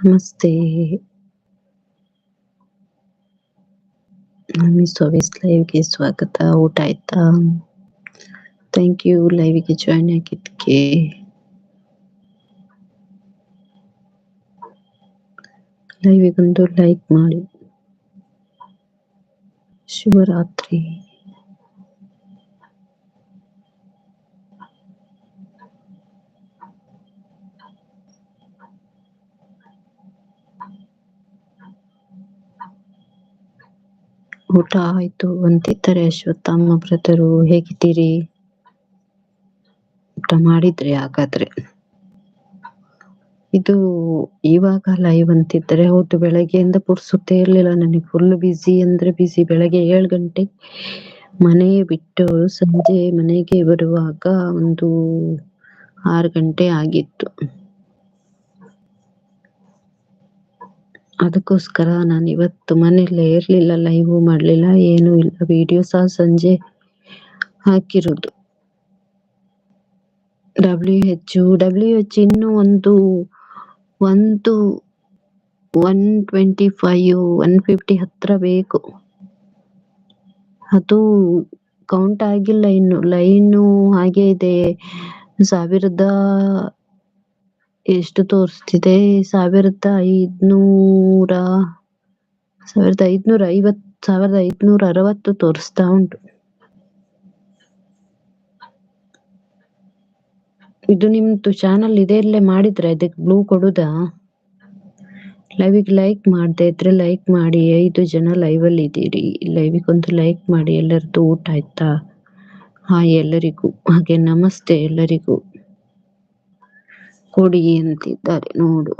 ನಮಸ್ತೆ. ನಮ್ಮಿ ಲೈವ್ಗೆ ಸ್ವಾಗತ. ಊಟ ಆಯ್ತಾ? ಥ್ಯಾಂಕ್ ಯು ಲೈವ್ಗೆ ಜಾಯ್ನ್ ಆಗಿದ್ದಕ್ಕೆ. ಲೈವಿಗೊಂದು ಲೈಕ್ ಮಾಡಿ. ಶುಭರಾತ್ರಿ ಊಟ ಆಯ್ತು ಅಂತಿದ್ದಾರೆ ಅಶ್ವತ್ಥಮ್ಮ ಬ್ರದರು. ಹೇಗಿದ್ದೀರಿ? ಊಟ ಮಾಡಿದ್ರಿ ಹಾಗಾದ್ರೆ. ಇದು ಇವಾಗ ಲೈವ್ ಅಂತಿದ್ದಾರೆ. ಹೌದು, ಬೆಳಗ್ಗೆಯಿಂದ ಪುರ್ಸುತ್ತೇ ಇರ್ಲಿಲ್ಲ ನನಗೆ. ಫುಲ್ ಬಿಸಿ ಅಂದ್ರೆ ಬಿಸಿ ಬೆಳಗ್ಗೆ ಏಳು ಗಂಟೆ ಮನೆ ಬಿಟ್ಟು ಸಂಜೆ ಮನೆಗೆ ಬರುವಾಗ ಒಂದು ಆರು ಗಂಟೆ ಆಗಿತ್ತು. ಅದಕ್ಕೋಸ್ಕರ ನಾನು ಇವತ್ತು ಮನೆಯಲ್ಲೇ ಇರಲಿಲ್ಲ ಲೈವ್ ಮಾಡಲಿಲ್ಲ, ಏನು ಇಲ್ಲ. ವಿಡಿಯೋ ಸಹ ಸಂಜೆ ಹಾಕಿರೋದು. ಡಬ್ಲ್ಯೂ ಎಚ್ ಡಬ್ಲ್ಯೂ ಎಚ್ ಇನ್ನೂ ಒಂದು ಒಂದು one twenty five one fifty ಹತ್ರ ಬೇಕು. ಅದು ಕೌಂಟ್ ಆಗಿಲ್ಲ ಇನ್ನು. ಲೈನು ಹಾಗೆ ಇದೆ. ಸಾವಿರದ ಎಷ್ಟು ತೋರಿಸ್ತಿದೆ? ಸಾವಿರದ ಐದ್ನೂರ ಸಾವಿರದ ಐದ್ನೂರ ಐವತ್, ಸಾವಿರದ ಐದ್ನೂರ ಅರವತ್ತು ತೋರಿಸ್ತಾ ಉಂಟು. ಇದು ನಿಮ್ದು ಚಾನಲ್ ಇದೆಲ್ಲೇ ಮಾಡಿದ್ರೆ ಅದಕ್ಕೆ ಬ್ಲೂ ಕೊಡುದಾ? ಲೈವಿಗೆ ಲೈಕ್ ಮಾಡದೆ ಇದ್ರೆ ಲೈಕ್ ಮಾಡಿ, ಐದು ಜನ ಲೈವ್ ಅಲ್ಲಿ ಇದ್ದೀರಿ. ಲೈವಿಗೆ ಒಂದು ಲೈಕ್ ಮಾಡಿ, ಎಲ್ಲರದ್ದು ಊಟ ಆಯ್ತಾ? ಹಾಯ್ ಎಲ್ಲರಿಗೂ. ಹಾಗೆ ನಮಸ್ತೆ ಎಲ್ಲರಿಗೂ. ಕೊಡಿ ಅಂತಿದ್ದಾರೆ, ನೋಡು.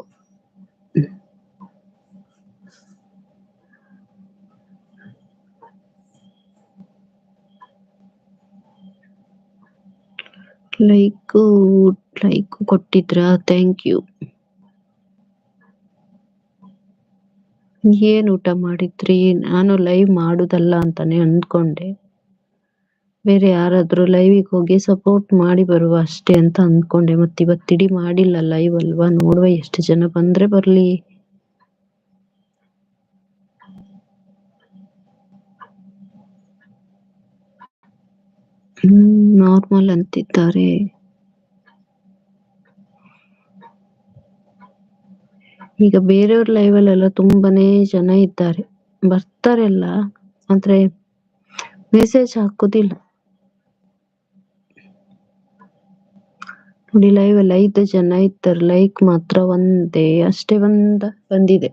ಲೈಕ್ ಲೈಕ್ ಕೊಟ್ಟಿದ್ರ ಥ್ಯಾಂಕ್ ಯು ಏನ್ ಊಟ ಮಾಡಿದ್ರಿ? ನಾನು ಲೈವ್ ಮಾಡುದಲ್ಲ ಅಂತಾನೆ ಅಂದ್ಕೊಂಡೆ. ಬೇರೆ ಯಾರಾದ್ರೂ ಲೈವಿಗೆ ಹೋಗಿ ಸಪೋರ್ಟ್ ಮಾಡಿ ಬರುವ ಅಷ್ಟೇ ಅಂತ ಅಂದ್ಕೊಂಡೆ. ಮತ್ತೆ ಇಡಿ ಮಾಡಿಲ್ಲ ಲೈವ್ ಅಲ್ವಾ? ನೋಡುವ ಎಷ್ಟು ಜನ ಬಂದ್ರೆ ಬರ್ಲಿ. ಹ್ಮ್ ನಾರ್ಮಲ್ ಅಂತಿದ್ದಾರೆ. ಈಗ ಬೇರೆಯವ್ರ ಲೈವ್ ಅಲ್ಲೆಲ್ಲ ತುಂಬಾನೇ ಜನ ಇದ್ದಾರೆ. ಬರ್ತಾರೆಲ್ಲ, ಆದ್ರೆ ಮೆಸೇಜ್ ಹಾಕುದಿಲ್ಲ. ನೋಡಿ ಲೈವ್ ಅಲ್ಲಿ ಐದು ಜನ ಇದ್ದಾರೆ. ಲೈಕ್ ಮಾತ್ರ ಒಂದೇ, ಅಷ್ಟೇ ಒಂದ ಬಂದಿದೆ.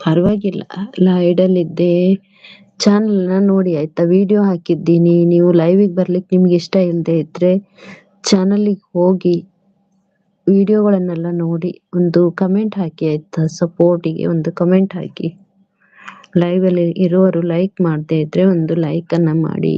ಪರವಾಗಿಲ್ಲ, ಲೈಡಲ್ಲಿದ್ದೆ. ಚಾನಲ್ನ ನೋಡಿ, ಆಯ್ತಾ? ವಿಡಿಯೋ ಹಾಕಿದ್ದೀನಿ. ನೀವು ಲೈವಿಗೆ ಬರ್ಲಿಕ್ಕೆ ನಿಮ್ಗೆ ಇಷ್ಟ ಇಲ್ಲದೆ ಇದ್ರೆ ಚಾನಲ್ಗೆ ಹೋಗಿ ವಿಡಿಯೋಗಳನ್ನೆಲ್ಲ ನೋಡಿ, ಒಂದು ಕಮೆಂಟ್ ಹಾಕಿ, ಆಯ್ತಾ? ಸಪೋರ್ಟಿಗೆ ಒಂದು ಕಮೆಂಟ್ ಹಾಕಿ. ಲೈವ್ ಅಲ್ಲಿ ಇರುವವರು ಲೈಕ್ ಮಾಡದೆ ಇದ್ರೆ ಒಂದು ಲೈಕ್ ಅನ್ನ ಮಾಡಿ.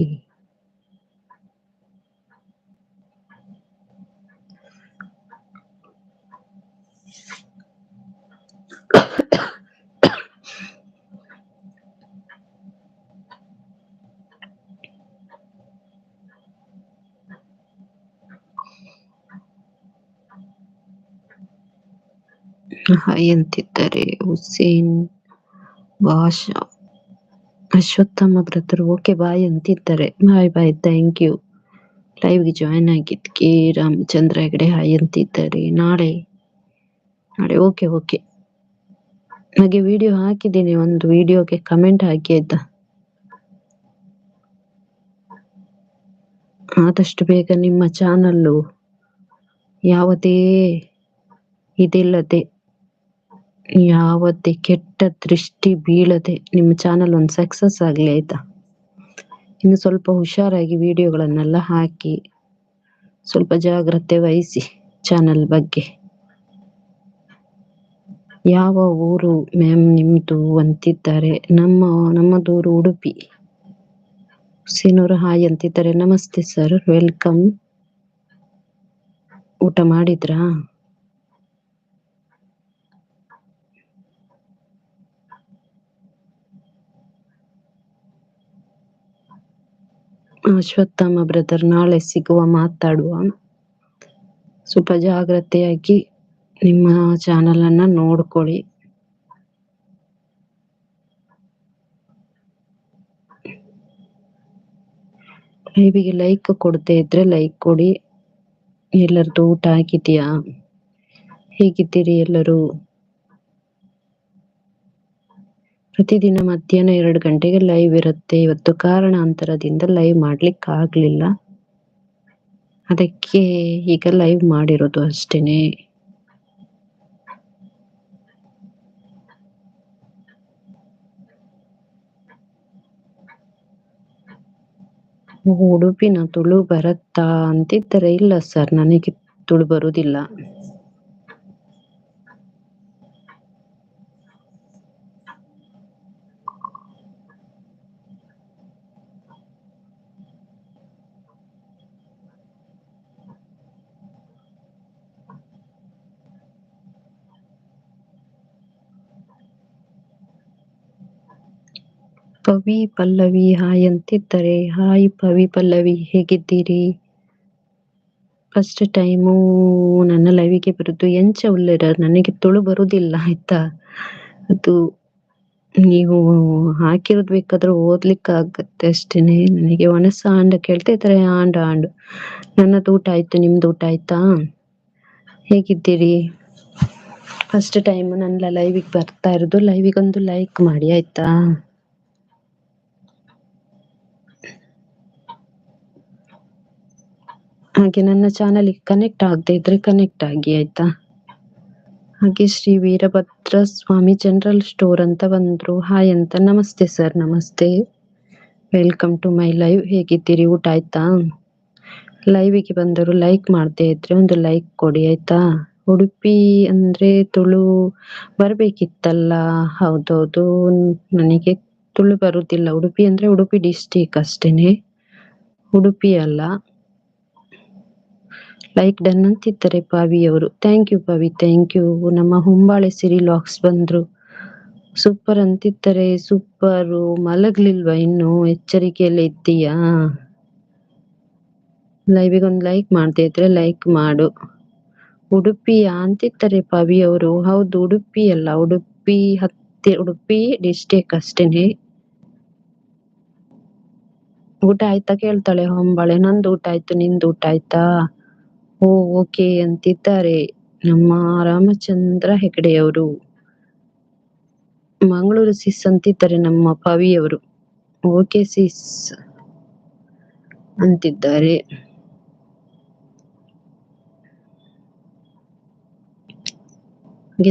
ಹಾಯ್ ಅಂತಿದ್ದಾರೆ ಹುಸೇನ್ ಭಾಷಾ ಅಶ್ವತ್ಥಮ್ಮ ಬ್ರದರ್, ಓಕೆ ಬಾಯ್ ಅಂತಿದ್ದಾರೆ. Bye bye thank you. ಲೈವ್ಗೆ join ಆಗಿದ್ಕೆ ರಾಮಚಂದ್ರ ಹೆಗಡೆ ಹಾಯ್ ಅಂತಿದ್ದಾರೆ ನಾಳೆ ನಾಳೆ, ಓಕೆ ಓಕೆ. ಹಾಗೆ ವಿಡಿಯೋ ಹಾಕಿದ್ದೀನಿ, ಒಂದು ವಿಡಿಯೋಗೆ ಕಮೆಂಟ್ ಹಾಕಿ ಆಯ್ತಾ? ಆದಷ್ಟು ಬೇಗ ನಿಮ್ಮ ಚಾನಲ್ಲು ಯಾವುದೇ ಇದಿಲ್ಲದೆ ಯಾವುದೇ ಕೆಟ್ಟ ದೃಷ್ಟಿ ಬೀಳದೆ ನಿಮ್ಮ ಚಾನಲ್ ಒಂದು ಸಕ್ಸಸ್ ಆಗಲಿ ಆಯ್ತಾ? ಇನ್ನು ಸ್ವಲ್ಪ ಹುಷಾರಾಗಿ ವಿಡಿಯೋಗಳನ್ನೆಲ್ಲ ಹಾಕಿ, ಸ್ವಲ್ಪ ಜಾಗ್ರತೆ ವಹಿಸಿ ಚಾನಲ್ ಬಗ್ಗೆ. ಯಾವ ಊರು ಮ್ಯಾಮ್ ನಿಮ್ಮದು ಅಂತಿದ್ದಾರೆ? ನಮ್ಮ ನಮ್ಮದೂರು ಉಡುಪಿ. ಸೀನೂರು ಹಾಯ್ ಅಂತಿದ್ದಾರೆ. ನಮಸ್ತೆ ಸರ್ ವೆಲ್ಕಮ್ ಊಟ ಮಾಡಿದ್ರಾ? ಅಶ್ವತ್ಥಮ್ಮ ಬ್ರದರ್ ನಾಳೆ ಸಿಗುವ ಮಾತಾಡುವ. ಸ್ವಲ್ಪ ಜಾಗ್ರತೆಯಾಗಿ ನಿಮ್ಮ ಚಾನಲ್ ಅನ್ನ ನೋಡ್ಕೊಳ್ಳಿ. ಲೈವಿಗೆ ಲೈಕ್ ಕೊಡದೆ ಇದ್ರೆ ಲೈಕ್ ಕೊಡಿ. ಎಲ್ಲರದು ಊಟ ಆಗಿದೆಯಾ ಹೇಗಿದ್ದೀರಿ ಎಲ್ಲರೂ? ಪ್ರತಿದಿನ ಮಧ್ಯಾಹ್ನ ಎರಡು ಗಂಟೆಗೆ ಲೈವ್ ಇರುತ್ತೆ. ಇವತ್ತು ಕಾರಣಾಂತರದಿಂದ ಲೈವ್ ಮಾಡ್ಲಿಕ್ಕೆ ಆಗ್ಲಿಲ್ಲ. ಅದಕ್ಕೆ ಈಗ ಲೈವ್ ಮಾಡಿರೋದು ಅಷ್ಟೇನೆ. ಉಡುಪಿನ ತುಳು ಬರತ್ತಾ ಅಂತಿದ್ದಾರೆ. ಇಲ್ಲ ಸರ್, ನನಗೆ ತುಳು ಬರುದಿಲ್ಲ. ಪವಿ ಪಲ್ಲವಿ ಹಾಯ್ ಅಂತಿದ್ದಾರೆ ಹಾಯ್ ಪವಿ ಪಲ್ಲವಿ, ಹೇಗಿದ್ದೀರಿ? ಫಸ್ಟ್ ಟೈಮು ನನ್ನ ಲೈವಿಗೆ ಬರುದು ಎಂಚ ಉಳ್ಳರ ನನಗೆ ತುಳು ಬರುದಿಲ್ಲ ಆಯ್ತಾ? ಅದು ನೀವು ಹಾಕಿರೋದು ಬೇಕಾದ್ರೆ ಓದ್ಲಿಕ್ಕೆ ಆಗತ್ತೆ ಅಷ್ಟೇನೆ. ನನಗೆ ಒಣಸ ಆಂಡ ಕೇಳ್ತಾ ಇದ್ದಾರೆ, ಆಂಡ, ಆಂಡ್. ನನ್ನದು ಊಟ ಆಯ್ತು, ನಿಮ್ದು ಊಟ ಆಯ್ತಾ? ಹೇಗಿದ್ದೀರಿ? ಫಸ್ಟ್ ಟೈಮ್ ನನ್ನ ಲೈವಿಗೆ ಬರ್ತಾ ಇರೋದು ಲೈವಿಗೆ ಒಂದು ಲೈಕ್ ಮಾಡಿ, ಆಯ್ತಾ? ಹಾಗೆ ನನ್ನ ಚಾನಲ್ ಕನೆಕ್ಟ್ ಆಗದೆ ಇದ್ರೆ ಕನೆಕ್ಟ್ ಆಗಿ, ಆಯ್ತಾ? ಹಾಗೆ ಶ್ರೀ ವೀರಭದ್ರ ಸ್ವಾಮಿ ಜನರಲ್ ಸ್ಟೋರ್ ಅಂತ ಬಂದ್ರು. ಹಾಯ್ ಅಂತ. ನಮಸ್ತೆ ಸರ್ ನಮಸ್ತೆ. ವೆಲ್ಕಮ್ ಟು ಮೈ ಲೈವ್ ಹೇಗಿದ್ದೀರಿ? ಊಟ ಆಯ್ತಾ? ಲೈವಿಗೆ ಬಂದರು ಲೈಕ್ ಮಾಡದೆ ಇದ್ರೆ ಒಂದು ಲೈಕ್ ಕೊಡಿ, ಆಯ್ತಾ? ಉಡುಪಿ ಅಂದ್ರೆ ತುಳು ಬರ್ಬೇಕಿತ್ತಲ್ಲ? ಹೌದೌದು. ನನಗೆ ತುಳು ಬರುದಿಲ್ಲ. ಉಡುಪಿ ಅಂದ್ರೆ ಉಡುಪಿ ಡಿಸ್ಟಿಕ್ ಅಷ್ಟೇನೆ. ಉಡುಪಿ ಅಲ್ಲ. ಲೈಕ್ ಡನ್ ಅಂತಿದ್ದಾರೆ ಪಾವಿ ಅವರು. Thank you Pavi thank you ನಮ್ಮ ಹುಂಬಾಳೆ ಸಿರಿ ಲಾಕ್ಸ್ ಬಂದ್ರು. ಸೂಪರ್ ಅಂತಿದ್ದಾರೆ ಸೂಪರ್ ಮಲಗ್ಲಿಲ್ವಾ ಇನ್ನು? ಎಚ್ಚರಿಕೆಯಲ್ಲಿ ಇದ್ದೀಯಾ? ಲೈವಿಗೆ ಒಂದು ಲೈಕ್ ಮಾಡ್ತಾ ಇದ್ರೆ ಲೈಕ್ ಮಾಡು. ಉಡುಪಿಯ ಅಂತಿದ್ದಾರೆ ಪವಿ ಅವರು. ಹೌದು, ಉಡುಪಿ ಅಲ್ಲ, ಉಡುಪಿ ಹತ್ತಿ, ಉಡುಪಿ ಡಿಸ್ಟಿಕ್ ಅಷ್ಟೇನೆ. ಊಟ ಆಯ್ತಾ ಕೇಳ್ತಾಳೆ ಹೊಂಬಾಳೆ ನಂದು ಊಟ ಆಯ್ತು, ನಿಂದು ಊಟ ಆಯ್ತಾ? ಓ, ಓಕೆ ಅಂತಿದ್ದಾರೆ. ನಮ್ಮ ರಾಮಚಂದ್ರ ಹೆಗಡೆಯವರು. ಮಂಗಳೂರು ಸಿಸ್ ಅಂತಿದ್ದಾರೆ ನಮ್ಮ ಪವಿಯವರು. ಓಕೆ ಸಿಸ್ ಅಂತಿದ್ದಾರೆ.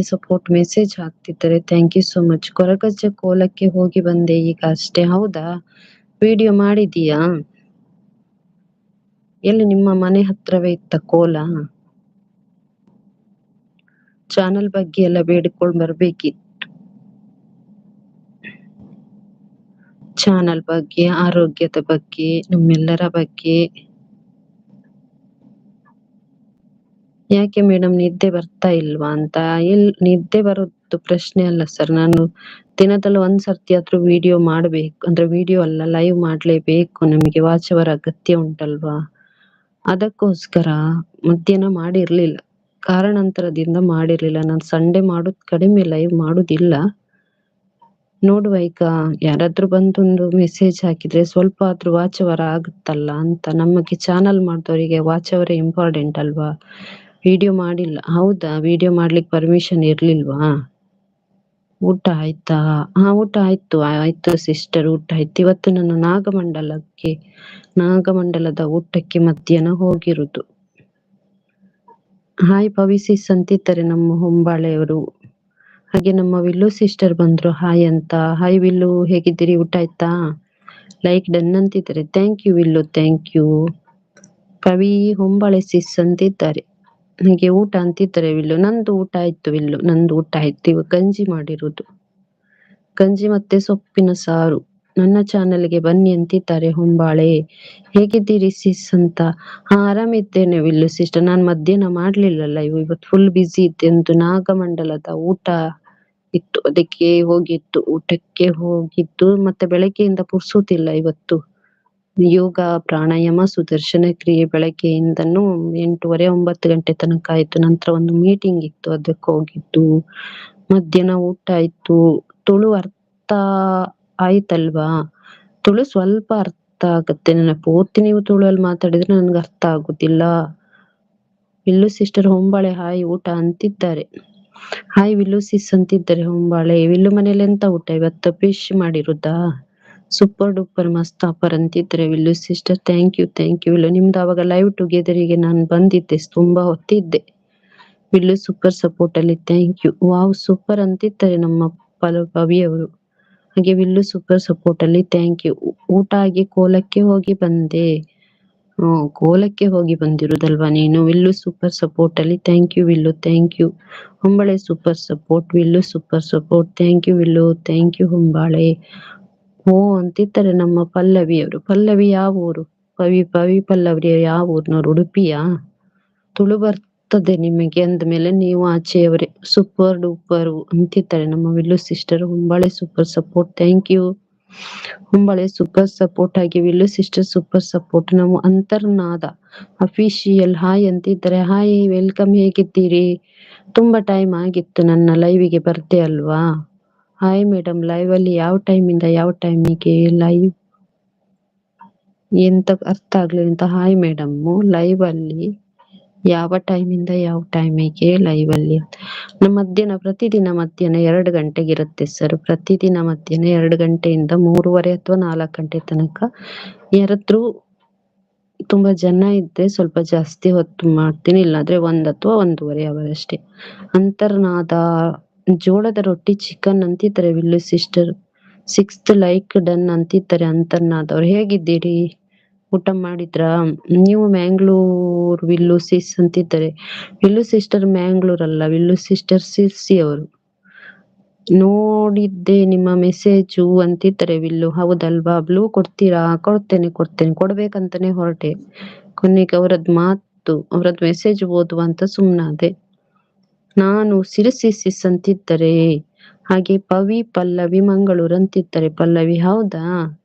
ಸಪೋರ್ಟ್ ಮೆಸೇಜ್ ಹಾಕ್ತಿದ್ದಾರೆ. Thank you so much Koragajja ಕೋಲಕ್ಕೆ ಹೋಗಿ ಬಂದೆ ಈಗ ಅಷ್ಟೇ. ಹೌದಾ? ವಿಡಿಯೋ ಮಾಡಿದೀಯಾ ಎಲ್ಲಿ ನಿಮ್ಮ ಮನೆ ಹತ್ರವೇ ಇತ್ತ ಕೋಲ? ಚಾನಲ್ ಬಗ್ಗೆ ಎಲ್ಲ ಬೇಡಿಕೊಂಡು ಬರ್ಬೇಕಿತ್ತು. ಚಾನಲ್ ಬಗ್ಗೆ, ಆರೋಗ್ಯದ ಬಗ್ಗೆ, ನಮ್ಮೆಲ್ಲರ ಬಗ್ಗೆ. ಯಾಕೆ ಮೇಡಮ್ ನಿದ್ದೆ ಬರ್ತಾ ಇಲ್ವಾ ಅಂತ? ಎಲ್, ನಿದ್ದೆ ಬರೋದು ಪ್ರಶ್ನೆ ಅಲ್ಲ ಸರ್. ನಾನು ದಿನದಲ್ಲಿ ಒಂದ್ ಸರ್ತಿ ಆದ್ರೂ ವಿಡಿಯೋ ಮಾಡ್ಬೇಕು. ಅಂದ್ರೆ ವಿಡಿಯೋ ಅಲ್ಲ ಲೈವ್ ಮಾಡ್ಲೇಬೇಕು. ನಮಗೆ ವಾಚ್ ಅವರ್ ಅಗತ್ಯ ಉಂಟಲ್ವಾ? ಅದಕ್ಕೋಸ್ಕರ ಮಧ್ಯಾಹ್ನ ಮಾಡಿರ್ಲಿಲ್ಲ. ಕಾರಣಾಂತರದಿಂದ ಮಾಡಿರ್ಲಿಲ್ಲ. ನಾನು ಸಂಡೆ ಮಾಡೋದ್ ಕಡಿಮೆ ಲೈವ್ ಮಾಡೋದಿಲ್ಲ. ನೋಡುವ ಈಗ ಯಾರಾದ್ರೂ ಬಂದೊಂದು ಮೆಸೇಜ್ ಹಾಕಿದ್ರೆ ಸ್ವಲ್ಪ ಆದ್ರೂ ವಾಚ್ ಅವರ್ ಆಗುತ್ತಲ್ಲ ಅಂತ ನಮಗೆ ಚಾನಲ್ ಮಾಡಿದವರಿಗೆ ವಾಚವರ ಇಂಪಾರ್ಟೆಂಟ್ ಅಲ್ವಾ? ವಿಡಿಯೋ ಮಾಡಿಲ್ಲ. ಹೌದಾ? ವಿಡಿಯೋ ಮಾಡ್ಲಿಕ್ಕೆ ಪರ್ಮಿಷನ್ ಇರ್ಲಿಲ್ವಾ? ಊಟ ಆಯ್ತಾ? ಹಾ, ಊಟ ಆಯ್ತು. ಆಯ್ತು ಸಿಸ್ಟರ್ ಊಟ ಆಯ್ತು. ಇವತ್ತು ನಾನು ನಾಗಮಂಡಲಕ್ಕೆ, ನಾಗಮಂಡಲದ ಊಟಕ್ಕೆ ಮಧ್ಯಾಹ್ನ ಹೋಗಿರುದು. ಹಾಯ್ ಪವಿಸಿಸ್ ಅಂತಿದ್ದಾರೆ ನಮ್ಮ ಹೊಂಬಾಳೆಯವರು. ಹಾಗೆ ನಮ್ಮ ವಿಲ್ಲು ಸಿಸ್ಟರ್ ಬಂದ್ರು. ಹಾಯ್ ಅಂತ. ಹಾಯ್ ವಿಲ್ಲು, ಹೇಗಿದ್ದೀರಿ? ಊಟ ಆಯ್ತಾ? ಲೈಕ್ ಡನ್ ಅಂತಿದ್ದಾರೆ. Thank you Villu thank you Kavi Hombale sis ಅಂತಿದ್ದಾರೆ ಹಾಗೆ ಊಟ ಅಂತಿದ್ದಾರೆ ವಿಲ್ಲು, ನಂದು ಊಟ ಆಯ್ತು ವಿಲ್ಲು, ನಂದು ಊಟ ಆಯ್ತು. ಇವಾಗ ಗಂಜಿ ಮಾಡಿರೋದು. ಗಂಜಿ ಮತ್ತೆ ಸೊಪ್ಪಿನ ಸಾರು. ನನ್ನ ಚಾನೆಲ್ಗೆ ಬನ್ನಿ ಅಂತಿದ್ದಾರೆ ಹೊಂಬಾಳೆ. ಹೇಗಿದ್ದೀರಿ ಸಿಸ್ ಅಂತ? ಹಾ, ಆರಾಮಿದ್ದೇನೆ ವಿಲ್ಲು ಸಿಸ್ಟರ್. ನಾನ್ ಮಧ್ಯಾಹ್ನ ಮಾಡ್ಲಿಲ್ಲಲ್ಲ, ಇವು ಇವತ್ತು ಫುಲ್ ಬಿಸಿ ಇದ್ದೆ ಒಂದು ನಾಗಮಂಡಲದ ಊಟ ಇತ್ತು. ಅದಕ್ಕೆ ಹೋಗಿತ್ತು ಊಟಕ್ಕೆ ಹೋಗಿದ್ದು, ಮತ್ತೆ ಬೆಳಗ್ಗೆಯಿಂದ ಪುರ್ಸೋತಿಲ್ಲ ಇವತ್ತು. ಯೋಗ, ಪ್ರಾಣಾಯಾಮ, ಸುದರ್ಶನ ಕ್ರಿಯೆ ಬೆಳಗ್ಗೆಯಿಂದನೂ ಎಂಟೂವರೆ, ಒಂಬತ್ತು ಗಂಟೆ ತನಕ ಆಯ್ತು. ನಂತರ ಒಂದು ಮೀಟಿಂಗ್ ಇತ್ತು, ಅದಕ್ಕೆ ಹೋಗಿದ್ದು. ಮಧ್ಯಾಹ್ನ ಊಟ ಆಯ್ತು. ತುಳು ಅರ್ಥ ಆಯ್ತಲ್ವಾ? ತುಳು ಸ್ವಲ್ಪ ಅರ್ಥ ಆಗತ್ತೆ. ನನ್ನ ಪೂರ್ತಿ ನೀವು ತುಳುವಲ್ಲಿ ಮಾತಾಡಿದ್ರೆ ನನ್ಗೆ ಅರ್ಥ ಆಗುದಿಲ್ಲ. ವಿಲ್ಲು ಸಿಸ್ಟರ್ ಹೊಂಬಾಳೆ, ಹಾಯ್, ಊಟ ಅಂತಿದ್ದಾರೆ. ಹಾಯ್, ವಿಲ್ಲು ಸಿಸ್ ಅಂತಿದ್ದಾರೆ ಹೊಂಬಾಳೆ. ವಿಲ್ಲು ಮನೇಲಿ ಎಂತ ಊಟ? ಇವತ್ತು ಫಿಶ್ ಮಾಡಿರುದಾ? ಸೂಪರ್ ಡೂಪರ್ ಮಸ್ತ್ ಆಫರ್ ಅಂತಿದ್ರೆ Villu sister thank you thank you Villu, ನಿಮ್ದು ಅವಾಗ ಲೈವ್ ಟುಗೆದರ್ಗೆ ನಾನು ಬಂದಿದ್ದೆ, ತುಂಬಾ ಹೊತ್ತಿದ್ದೆ. ವಿಲ್ಲು ಸೂಪರ್ ಸಪೋರ್ಟ್ ಅಲ್ಲಿ ಥ್ಯಾಂಕ್ ಯು ವಾವ್ ಸೂಪರ್ ಅಂತಿದ್ದಾರೆ ನಮ್ಮ ಪಲ ಅವರು ಹಾಗೆ ವಿಲ್ಲು ಸೂಪರ್ ಸಪೋರ್ಟ್ ಅಲ್ಲಿ ಥ್ಯಾಂಕ್ ಯು ಊಟ ಆಗಿ ಕೋಲಕ್ಕೆ ಹೋಗಿ ಬಂದೆ. ಹ್ಮ್, ಕೋಲಕ್ಕೆ ಹೋಗಿ ಬಂದಿರುದಲ್ವಾ ನೀನು? ವಿಲ್ಲು ಸೂಪರ್ ಸಪೋರ್ಟ್ ಅಲ್ಲಿ thank you Villu thank you Hombale super support Villu super support thank you Villu thank you Hombale. ಓ ಅಂತಿದ್ದಾರೆ ನಮ್ಮ ಪಲ್ಲವಿ ಅವರು ಪಲ್ಲವಿ ಯಾವ ಊರು ಪವಿ ಪವಿ ಪಲ್ಲವಿ ಯಾವ ಊರ್ನವ್ರು ಉಡುಪಿಯ? ತುಳು ಬರ್ತದೆ ನಿಮಗೆ ಅಂದ್ಮೇಲೆ ನೀವು ಆಚೆಯವರೇ. ಸೂಪರ್ ಡೂಪರ್ ಅಂತಿದ್ದಾರೆ ನಮ್ಮ Villu sister. Hombale super support. Thank you. Hombale super support ಆಗಿ ವಿಲ್ಲು ಸಿಸ್ಟರ್ ಸೂಪರ್ ಸಪೋರ್ಟ್. ನಾವು ಅಂತರ್ನಾದ ಅಫಿಷಿಯಲ್ ಹಾಯ್ ಅಂತಿದ್ದಾರೆ. ಹಾಯ್, ವೆಲ್ಕಮ್ ಹೇಗಿದ್ದೀರಿ? ತುಂಬಾ ಟೈಮ್ ಆಗಿತ್ತು ನನ್ನ ಲೈವಿಗೆ ಬರ್ತೆ ಅಲ್ವಾ? ಹಾಯ್ ಮೇಡಮ್ ಲೈವ್ ಅಲ್ಲಿ ಯಾವ ಟೈಮ್ ಇಂದ ಯಾವ ಟೈಮಿಗೆ ಲೈವ್ ಎಂತ ಅರ್ಥ ಆಗ್ಲಿಲ್ಲ ಅಂತ. ಹಾಯ್ ಮೇಡಮ್ ಲೈವ್ ಅಲ್ಲಿ ಯಾವ ಟೈಮ್ ಇಂದ ಯಾವ ಟೈಮಿಗೆ ಲೈವ್ ಅಲ್ಲಿ? ನಮ್ಮ ಮಧ್ಯಾಹ್ನ, ಪ್ರತಿದಿನ ಮಧ್ಯಾಹ್ನ ಎರಡು ಗಂಟೆಗೆ ಇರುತ್ತೆ ಸರ್ ಪ್ರತಿದಿನ ಮಧ್ಯಾಹ್ನ ಎರಡು ಗಂಟೆಯಿಂದ ಮೂರುವರೆ ಅಥವಾ ನಾಲ್ಕು ಗಂಟೆ ತನಕ. ಯಾರಾದ್ರೂ ತುಂಬಾ ಜನ ಇದ್ರೆ ಸ್ವಲ್ಪ ಜಾಸ್ತಿ ಹೊತ್ತು ಮಾಡ್ತೀನಿ. ಇಲ್ಲಾಂದ್ರೆ ಒಂದ್ ಅಥವಾ ಒಂದೂವರೆ ಅವರ್ ಅಷ್ಟೇ ಅಂತರ್ನಾದ ಜೋಳದ ರೊಟ್ಟಿ ಚಿಕನ್ ಅಂತಿದ್ದಾರೆ Villu sister sixth like done ಅಂತಿದ್ದಾರೆ ಅಂತರ್ನಾದವ್ರು ಹೇಗಿದ್ದೀರಿ? ಊಟ ಮಾಡಿದ್ರಾ? ನೀವು ಮ್ಯಾಂಗ್ಳೂರ್ ವಿಲ್ಲು ಸಿಸ್ ಅಂತಿದ್ದಾರೆ. ವಿಲ್ಲು ಸಿಸ್ಟರ್ ಮ್ಯಾಂಗ್ಳೂರ್ ಅಲ್ಲ ವಿಲ್ಲು ಸಿಸ್ಟರ್ ಸಿರ್ಸಿ ಅವರು. ನೋಡಿದ್ದೆ ನಿಮ್ಮ ಮೆಸೇಜು ಅಂತಿದ್ದಾರೆ ವಿಲ್ಲು. ಹೌದಲ್ವಾ? ಬ್ಲೂ ಕೊಡ್ತೀರಾ? ಕೊಡ್ತೇನೆ ಕೊಡ್ತೇನೆ. ಕೊಡ್ಬೇಕಂತಾನೆ ಹೊರಟೆ. ಕೊನೆಗೆ ಅವರದ್ ಮಾತು, ಅವರದ್ ಮೆಸೇಜ್ ಓದುವ ಅಂತ ಸುಮ್ನಾದೆ. ನಾನು ಸಿರಿಸಿ ಸಿಸ್ ಹಾಗೆ ಪವಿ ಪಲ್ಲವಿ ಮಂಗಳೂರು ಅಂತಿದ್ದಾರೆ ಪಲ್ಲವಿ ಹೌದಾ?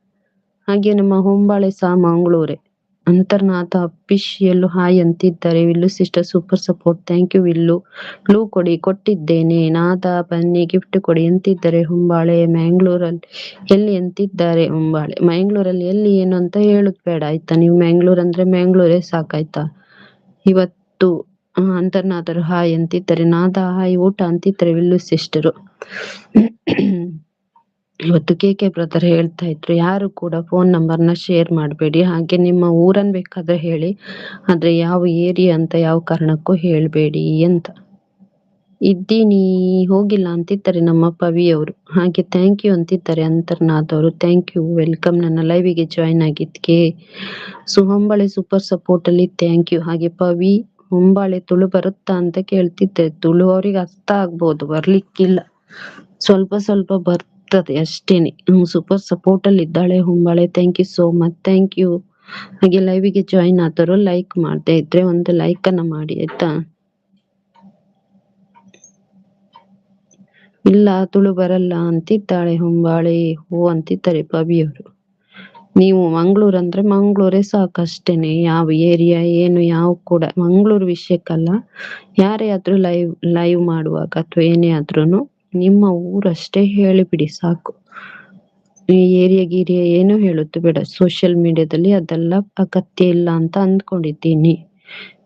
ಹಾಗೆ ನಮ್ಮ ಹೊಂಬಾಳೆ ಸಹ ಮಂಗಳೂರೇ. ಅಂತರ್ನಾಥ ಅಫಿಷಿಯಲ್ ಹಾಯ್ ಅಂತಿದ್ದಾರೆ, Villu sister super support, thank you Villu. ಲೂ ಕೊಡಿ, ಕೊಟ್ಟಿದ್ದೇನೆ. ನಾಥ ಬನ್ನಿ, ಗಿಫ್ಟ್ ಕೊಡಿ ಅಂತಿದ್ದಾರೆ, ಹೊಂಬಾಳೆ ಮ್ಯಾಂಗ್ಳೂರಲ್ಲಿ ಎಲ್ಲಿ ಅಂತಿದ್ದಾರೆ? ಹೊಂಬಾಳೆ ಮ್ಯಾಂಗ್ಳೂರಲ್ಲಿ ಎಲ್ಲಿ ಏನು ಅಂತ ಹೇಳುದ್ ಬೇಡ, ಆಯ್ತಾ? ನೀವು ಮ್ಯಾಂಗ್ಳೂರ್ ಅಂದ್ರೆ ಮ್ಯಾಂಗ್ಳೂರೇ ಸಾಕಾಯ್ತಾ? ಇವತ್ತು ಅಂತರ್ನಾಥರು ಹಾಯ್ ಅಂತಿದ್ದಾರೆ. ನಾದ, ಹಾಯ್, ಊಟ ಅಂತಿದ್ದಾರೆ. ವಿಲ್ಲು ಸಿಸ್ಟರು. ಇವತ್ತು ಕೆ ಕೆ ಬ್ರದರ್ ಹೇಳ್ತಾ ಇದ್ರು, ಯಾರು ಕೂಡ ಫೋನ್ ನಂಬರ್ನ ಶೇರ್ ಮಾಡಬೇಡಿ. ಹಾಗೆ ನಿಮ್ಮ ಊರನ್ ಬೇಕಾದ್ರೆ ಹೇಳಿ, ಆದ್ರೆ ಯಾವ ಏರಿಯಾ ಅಂತ ಯಾವ ಕಾರಣಕ್ಕೂ ಹೇಳ್ಬೇಡಿ ಅಂತ. ಇದ್ದೀನಿ, ಹೋಗಿಲ್ಲ ಅಂತಿದ್ದಾರೆ ನಮ್ಮ ಪವಿ ಅವರು ಹಾಗೆ ಥ್ಯಾಂಕ್ ಯು ಅಂತಿದ್ದಾರೆ ಅಂತರ್ನಾಥ್ ಅವರು ಥ್ಯಾಂಕ್ ಯು ವೆಲ್ಕಮ್ ನನ್ನ ಲೈವಿಗೆ ಜಾಯ್ನ್ ಆಗಿದ್ಕೆ ಸೊ ಹೊಂಬಾಳೆ ಸೂಪರ್ ಸಪೋರ್ಟ್ ಅಲ್ಲಿ ಥ್ಯಾಂಕ್ ಯು ಹಾಗೆ ಪವಿ ಹೊಂಬಾಳೆ ತುಳು ಬರುತ್ತಾ ಅಂತ ಕೇಳ್ತಿದ್ದೆ. ತುಳು ಅವ್ರಿಗೆ ಅರ್ಥ ಆಗ್ಬೋದು, ಬರ್ಲಿಕ್ಕಿಲ್ಲ. ಸ್ವಲ್ಪ ಸ್ವಲ್ಪ ಬರ್ತದೆ ಅಷ್ಟೇನೆ. ಸೂಪರ್ ಸಪೋರ್ಟ್ ಅಲ್ಲಿ ಇದ್ದಾಳೆ Hombale thank you so much thank you ಹಾಗೆ ಲೈವಿಗೆ ಜಾಯಿನ್ ಆದವರು ಲೈಕ್ ಮಾಡ್ದೆ ಇದ್ರೆ ಒಂದು ಲೈಕ್ ಅನ್ನ ಮಾಡಿ, ಆಯ್ತಾ? ಇಲ್ಲ, ತುಳು ಬರಲ್ಲ ಅಂತಿದ್ದಾಳೆ ಹೊಂಬಾಳೆ ಹೋ, ಅಂತಿದ್ದಾರೆ ಪವಿಯವರು. ನೀವು ಮಂಗ್ಳೂರ್ ಅಂದ್ರೆ ಮಂಗಳೂರೇ ಸಾಕಷ್ಟೇನೆ. ಯಾವ ಏರಿಯಾ ಏನು ಯಾವ ಕೂಡ ಮಂಗ್ಳೂರ್ ವಿಷಯಕ್ಕಲ್ಲ. ಯಾರೇ ಆದ್ರೂ ಲೈವ್ ಲೈವ್ ಮಾಡುವಾಗ ಅಥವಾ ಏನೇ ಆದ್ರೂನು ನಿಮ್ಮ ಊರಷ್ಟೇ ಹೇಳಿಬಿಡಿ ಸಾಕು. ಈ ಏರಿಯಾ ಗೀರಿಯಾ ಏನು ಹೇಳುದು ಬೇಡ. ಸೋಷಿಯಲ್ ಮೀಡಿಯಾದಲ್ಲಿ ಅದೆಲ್ಲ ಅಗತ್ಯ ಇಲ್ಲ ಅಂತ ಅಂದ್ಕೊಂಡಿದ್ದೀನಿ.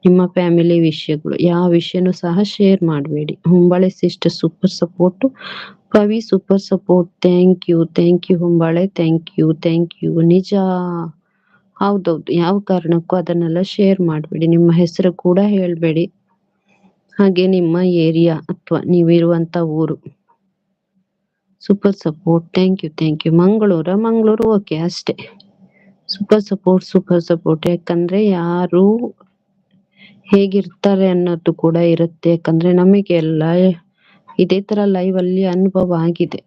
ನಿಮ್ಮ ಫ್ಯಾಮಿಲಿ ವಿಷಯಗಳು, ಯಾವ ವಿಷಯನೂ ಸಹ ಶೇರ್ ಮಾಡಬೇಡಿ. Hombale sister super support Kavi super support thank you thank you Hombale thank you thank you ನಿಜ. ಹೌದೌದು, ಯಾವ ಕಾರಣಕ್ಕೂ ಅದನ್ನೆಲ್ಲ ಶೇರ್ ಮಾಡಬೇಡಿ. ನಿಮ್ಮ ಹೆಸರು ಕೂಡ ಹೇಳಬೇಡಿ. ಹಾಗೆ ನಿಮ್ಮ ಏರಿಯಾ ಅಥವಾ ನೀವಿರುವಂತ ಊರು. Super support thank you thank you Mangaluru, Mangaluru okay ಅಷ್ಟೇ. ಸೂಪರ್ ಸಪೋರ್ಟ್ ಸೂಪರ್ ಸಪೋರ್ಟ್ ಯಾಕಂದ್ರೆ ಯಾರು ಹೇಗಿರ್ತಾರೆ ಅನ್ನೋದು ಕೂಡ ಇರುತ್ತೆ. ಯಾಕಂದ್ರೆ ನಮಗೆ ಎಲ್ಲ ಇದೇ ತರ ಲೈವ್ ಅಲ್ಲಿ ಅನುಭವ ಆಗಿದೆ.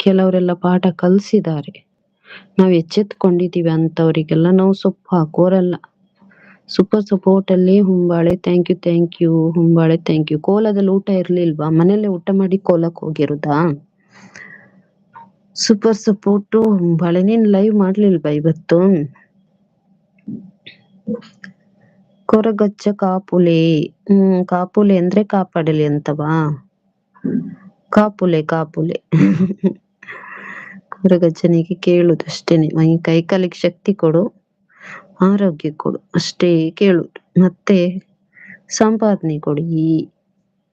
ಕೆಲವರೆಲ್ಲ ಪಾಠ ಕಲ್ಸಿದ್ದಾರೆ. ನಾವ್ ಎಚ್ಚೆತ್ಕೊಂಡಿದೀವಿ ಅಂತವರಿಗೆಲ್ಲ. ನಾವು ಸೊಪ್ಪು ಹಾಕೋರಲ್ಲ. ಸೂಪರ್ ಸಪೋರ್ಟ್ ಅಲ್ಲಿ Hombale. Thank you thank you Hombale thank you ಕೋಲದಲ್ಲಿ ಊಟ ಇರ್ಲಿಲ್ವಾ? ಮನೇಲೆ ಊಟ ಮಾಡಿ ಕೋಲಕ್ ಹೋಗಿರುದಾ? ಸೂಪರ್ ಸಪೋರ್ಟ್ ಹುಂಬಾಳೆ ನೀನ್ ಲೈವ್ ಮಾಡ್ಲಿಲ್ವಾ ಇವತ್ತು? ಕೊರಗಜ್ಜ ಕಾಪುಲೆ. ಹ್ಮ್, ಕಾಪುಲೆ ಅಂದ್ರೆ ಕಾಪಾಡಲಿ ಅಂತವಾ? ಕಾಪುಲೆ ಕಾಪುಲೆ. ಕೊರಗಜ್ಜನಿಗೆ ಕೇಳುದಷ್ಟೇನೆ ಮೈ ಕೈಕಾಲಿಗೆ ಶಕ್ತಿ ಕೊಡು, ಆರೋಗ್ಯ ಕೊಡು ಅಷ್ಟೇ ಕೇಳುದು. ಮತ್ತೆ ಸಂಪಾದನೆ ಕೊಡಿ,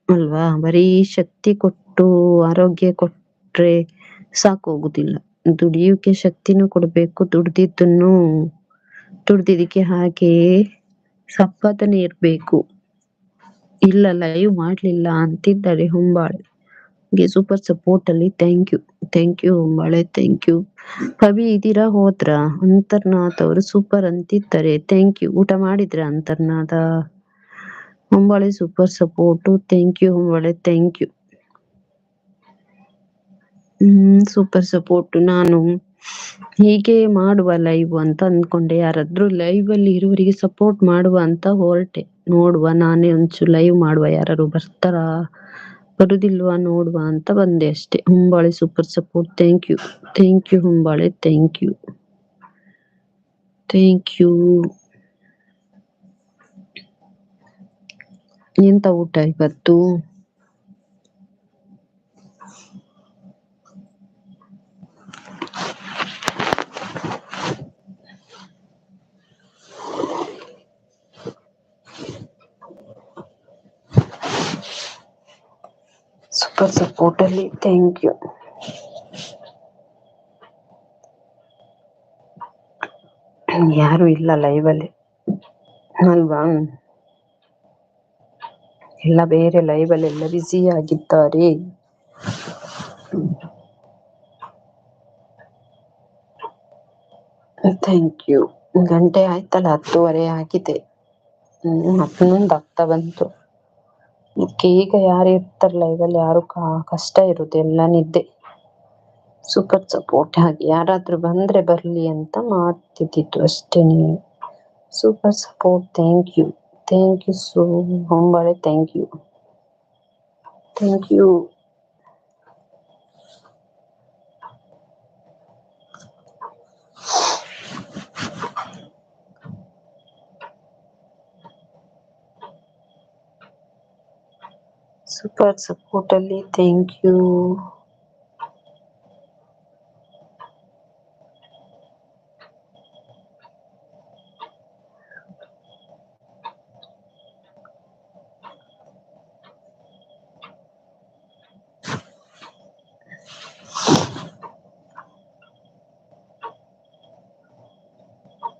ಅಲ್ವಾ? ಬರೀ ಶಕ್ತಿ ಕೊಟ್ಟು, ಆರೋಗ್ಯ ಕೊಟ್ರೆ ಸಾಕೋಗುದಿಲ್ಲ ದುಡಿಯೋಕೆ ಶಕ್ತಿನೂ ಕೊಡ್ಬೇಕು, ದುಡ್ದಿದ್ದನ್ನು ದುಡ್ದಿದ್ದಕ್ಕೆ ಹಾಗೆ ಸಂಪಾದನೆ ಇರ್ಬೇಕು. ಇಲ್ಲ ಲೈವ್ ಮಾಡ್ಲಿಲ್ಲ ಅಂತಿದ್ದಾರೆ ಹೊಂಬಾಳೆ ಸೂಪರ್ ಸಪೋರ್ಟ್ ಅಲ್ಲಿ thank you thank you Hombale thank you Kavi ಇದೀರಾ ಹೋದ್ರ? ಅಂತರ್ನಾಥ್ ಅವರು ಸೂಪರ್ ಅಂತಿದ್ದಾರೆ. ಥ್ಯಾಂಕ್ ಯು ಊಟ ಮಾಡಿದ್ರ Antarnath? Hombale super support thank you Hombale thank you hmm super support ನಾನು. ಹೀಗೆ ಮಾಡುವ ಲೈವ್ ಅಂತ ಅಂದ್ಕೊಂಡೆ. ಯಾರಾದ್ರೂ ಲೈವ್ ಅಲ್ಲಿ ಇರುವವರಿಗೆ ಸಪೋರ್ಟ್ ಮಾಡುವ ಅಂತ ಹೊರಟೆ. ನೋಡುವ, ನಾನೇ ಒಂಚೂರು ಲೈವ್ ಮಾಡುವ. ಯಾರು ಬರ್ತಾರಾ? ಬರುದಿಲ್ವಾ? ನೋಡುವ ಅಂತ ಬಂದೆ ಅಷ್ಟೇ. Hombale super support thank you thank you Hombale. Thank you thank you ಎಂತ ಊಟ ಇವತ್ತು? ಸೂಪರ್ ಸಪೋರ್ಟ್ ಅಲ್ಲಿ ಥ್ಯಾಂಕ್ ಯು ಯಾರು ಇಲ್ಲ ಲೈವ್ ಅಲ್ಲಿ. ಅಲ್ವಾ? ಎಲ್ಲ ಬೇರೆ ಲೈವ್ ಅಲ್ಲಿ ಎಲ್ಲ ಬಿಸಿ ಆಗಿದ್ದಾರೆ. ಥ್ಯಾಂಕ್ ಯು ಗಂಟೆ ಆಯ್ತಲ್ಲ ಹತ್ತುವರೆ ಆಗಿದೆ. ಹ್ಮ್, ಹನ್ನೊಂದು ಆಗ್ತಾ ಬಂತು. ಈಗ ಯಾರು ಇರ್ತಾರಲ್ಲ ಅಲ್ಲಿ ಯಾರು ಕಷ್ಟ ಇರುತ್ತೆ ಎಲ್ಲ ನಿದ್ದೆ. ಸೂಪರ್ ಸಪೋರ್ಟ್ ಆಗಿ ಯಾರಾದ್ರೂ ಬಂದ್ರೆ ಬರ್ಲಿ ಅಂತ ಮಾಡ್ತಿದ್ದಿತ್ತು ನೀವು super support thank you thank you so Hombale thank you thank you super support ಅಲ್ಲಿ thank you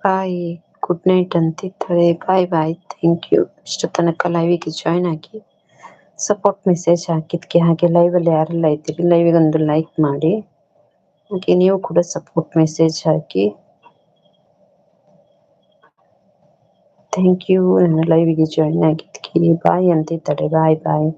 bye good night ಅಂತಿದ್ದಾರೆ ಬಾಯ್ ಬಾಯ್ ಥ್ಯಾಂಕ್ ಯು ಇಷ್ಟು ತನಕ ಲೈವಿಗೆ ಜಾಯ್ನ್ ಆಗಿ ಸಪೋರ್ಟ್ ಮೆಸೇಜ್ ಹಾಕಿದ್ಕೆ. ಹಾಗೆ ಲೈವ್ ಅಲ್ಲಿ ಯಾರೆಲ್ಲ ಇದ್ದೀರಿ? ಲೈವಿಗೆ ಒಂದು ಲೈಕ್ ಮಾಡಿ. ಹಾಗೆ ನೀವು ಕೂಡ ಸಪೋರ್ಟ್ ಮೆಸೇಜ್ ಹಾಕಿ. ಥ್ಯಾಂಕ್ ಯು ನನ್ನ ಲೈವಿಗೆ ಜಾಯ್ನ್ ಆಗಿದ್ದಕ್ಕೆ ಬಾಯ್ ಅಂತಿದ್ದಾರೆ. ಬಾಯ್ ಬಾಯ್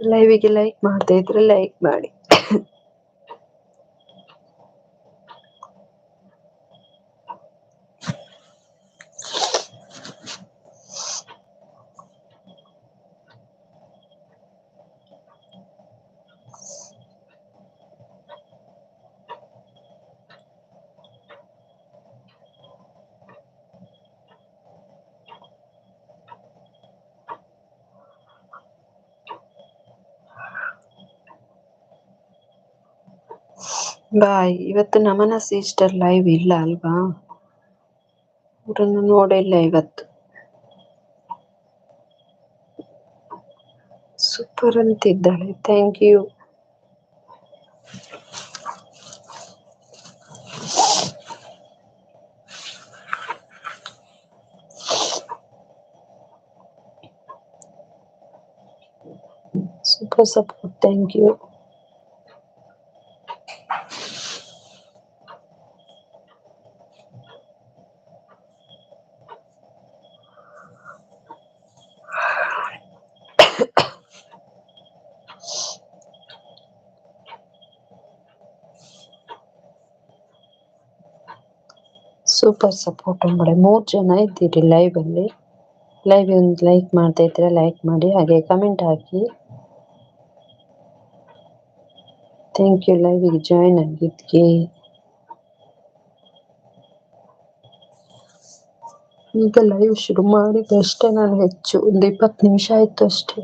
ಲೈವಿಗೆ ಲೈಕ್ ಮಾಡದೇ ಇದ್ರೆ ಲೈಕ್ ಮಾಡಿ. ಬಾಯ್, ಇವತ್ತು ನಮನ ಸಿಸ್ಟರ್ ಲೈವ್ ಇಲ್ಲ ಅಲ್ವಾ? ಅವರನ್ನು ನೋಡಿಲ್ಲ ಇವತ್ತು. Super ಅಂತಿದ್ದಾಳೆ thank you super support thank you super support ಮಾಡಿ ಮೂರ್ ಜನ ಇದ್ದೀರಿ ಲೈವ್ ಅಲ್ಲಿ. ಲೈವ್ ಒಂದು ಲೈಕ್ ಮಾಡ್ತಾ ಇದ್ರೆ ಲೈಕ್ ಮಾಡಿ. ಹಾಗೆ ಕಮೆಂಟ್ ಹಾಕಿ. ಥ್ಯಾಂಕ್ ಯು ಲೈವಿಗೆ ಜಾಯಿನ್ ಆಗಿದ್ದಕ್ಕೆ. ಈಗ ಲೈವ್ ಶುರು ಮಾಡಿದಷ್ಟೇ ನಾನು ಹೆಚ್ಚು. ಒಂದು ಇಪ್ಪತ್ತು ನಿಮಿಷ ಆಯ್ತು ಅಷ್ಟೇ.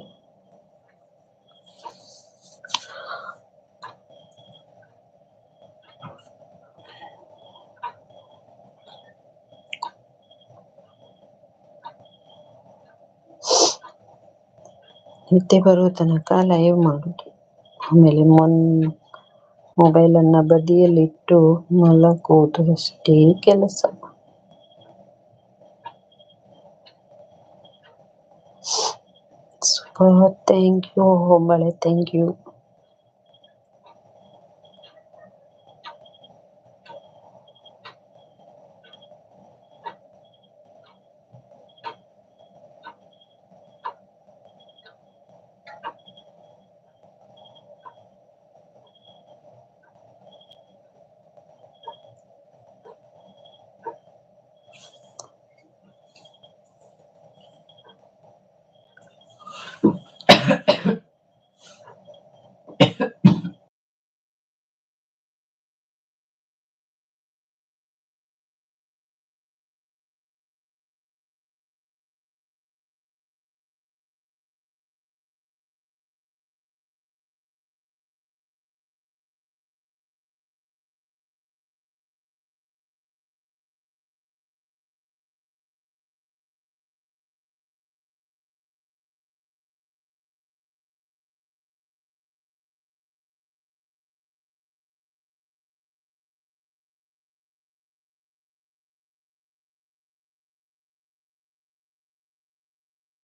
ನಿದ್ದೆ ಬರುವ ತನಕ ಲೈವ್ ಮಾಡುದು ಆಮೇಲೆ ಮೊನ್ ಮೊಬೈಲನ್ನ ಬದಿಯಲ್ಲಿಟ್ಟು ಮಲಗುವುದು ಅಷ್ಟೇ ಕೆಲಸ super thank you Hombale thank you